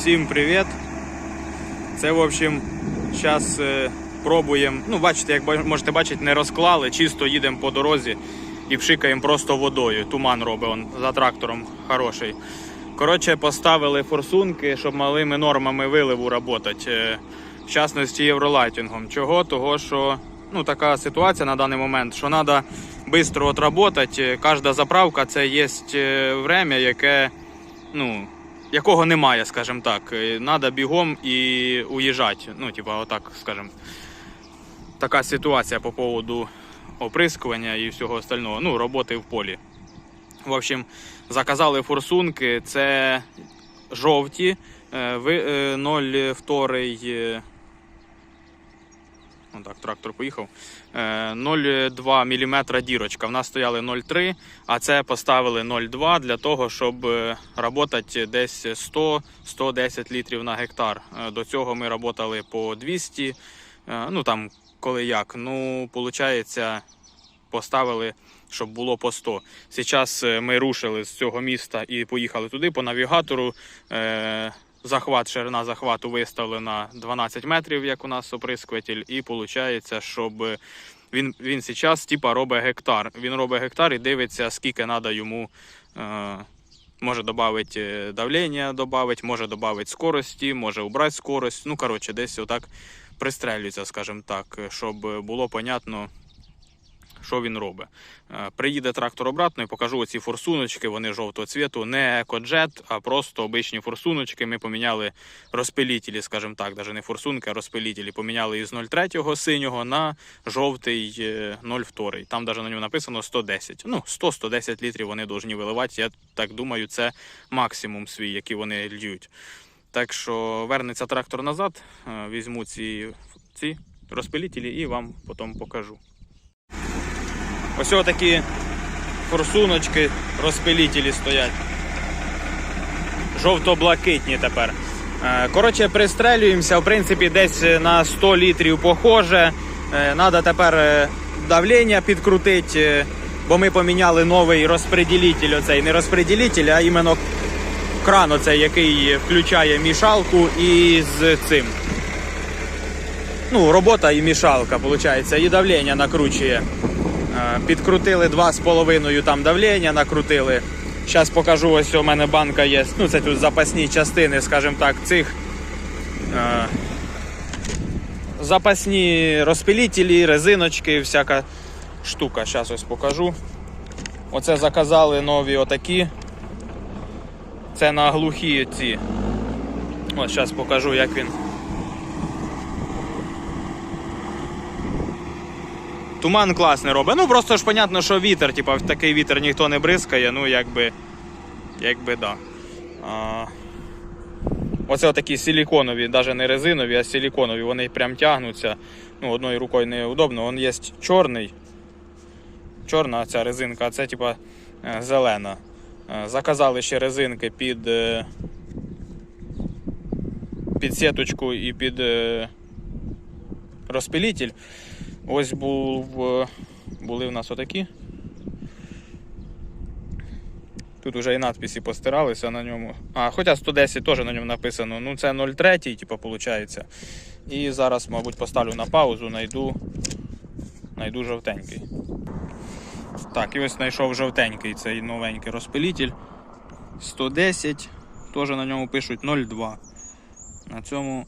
Всім привіт! Це, в общем, зараз пробуємо. Ну, бачите, як можете бачити, не розклали, чисто їдемо по дорозі і пшикаємо просто водою. Туман робить он за трактором хороший. Коротше, поставили форсунки, щоб малими нормами виливу працювати. В частності євролайтінгом. Чого? Того, що ну, така ситуація на даний момент, що треба швидко отработати. Кожна заправка це є е, время, яке ну, якого немає, скажімо так. Треба бігом і уїжджати. Ну, типа, отак, скажімо. Така ситуація по поводу оприскування і всього остального. Ну, роботи в полі. В общем, заказали форсунки. Це жовті, е, ви- е, 0,2. Е, Ну трактор поїхав. Е, 0,2 мм дірочка. В нас стояли 0,3, а це поставили 0,2 для того, щоб працювати десь 100-110 літрів на гектар. Е, До цього ми працювали по 200, е, ну там коли як. Ну, виходить, поставили, щоб було по 100. Зараз ми рушили з цього міста і поїхали туди по навігатору. Е, Захват, ширина захвату виставлена 12 метрів, як у нас оприскуватель, і виходить, щоб він, він зараз типа робить гектар. Він робить гектар і дивиться, скільки треба йому. Е, може додати давлення, добавить, може додати скорості, може убрати скорость. Ну, коротше, десь отак пристрелюється, скажімо так, щоб було понятно, що він робить. Е, Приїде трактор обратно і покажу оці форсуночки, вони жовтого цвіту, не екоджет, а просто обичні форсуночки. Ми поміняли розпилітелі, скажімо так, навіть не форсунки, а розпилітелі. Поміняли із 0,3 синього на жовтий е, 0,2. Там навіть на ньому написано 110. Ну, 100-110 літрів вони повинні виливати. Я так думаю, це максимум свій, який вони льють. Так що вернеться трактор назад, е, візьму ці, ці розпилітелі і вам потім покажу. Ось такі форсуночки, розпилітелі стоять. Жовто-блакитні тепер. Е, Коротше, пристрелюємося, в принципі, десь на 100 літрів похоже. Треба тепер е, давлення підкрутити, е, бо ми поміняли новий розпреділитель. Оцей не розпреділитель, а іменно кран, оцей, який включає мішалку і з цим. Ну, робота і мішалка, виходить, і давлення накручує. Е, Підкрутили 2,5 там давлення, накрутили. Зараз покажу, ось у мене банка є. Ну, це тут запасні частини, скажімо так, цих. е, Запасні розпилітелі, резиночки, всяка штука. Зараз ось покажу. Оце заказали нові отакі. Це на глухі ці. Ось зараз покажу, як він. Туман класний робить. Ну просто ж понятно, що вітер, типа в такий вітер ніхто не бризкає, ну якби. Якби да. А, оце такі силіконові, навіть не резинові, а силіконові, вони прям тягнуться. Ну, одною рукою неудобно. Він є чорний. Чорна ця резинка, а це типа е, зелена. Е, Заказали ще резинки під, е, під сіточку і під розпилітель. Ось був, е, були в нас отакі. Тут вже і надписи постиралися на ньому. А, хоча 110 теж на ньому написано. Ну це 0,3, типу, виходить. І зараз, мабуть, поставлю на паузу, знайду, знайду жовтенький. Так, і ось знайшов жовтенький цей новенький розпилітель. 110, теж на ньому пишуть 0,2. На цьому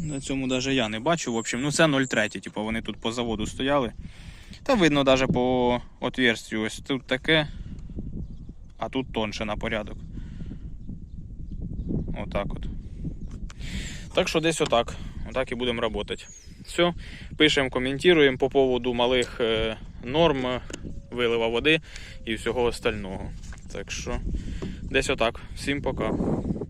на цьому навіть я не бачу. В общем, ну це 0,3, типу вони тут по заводу стояли. Та видно навіть по отверстю. Ось тут таке, а тут тонше на порядок. Отак от. Так що десь отак. Отак і будемо працювати. Все, пишемо, коментуємо по поводу малих е, норм вилива води і всього остального. Так що, десь отак. Всім пока.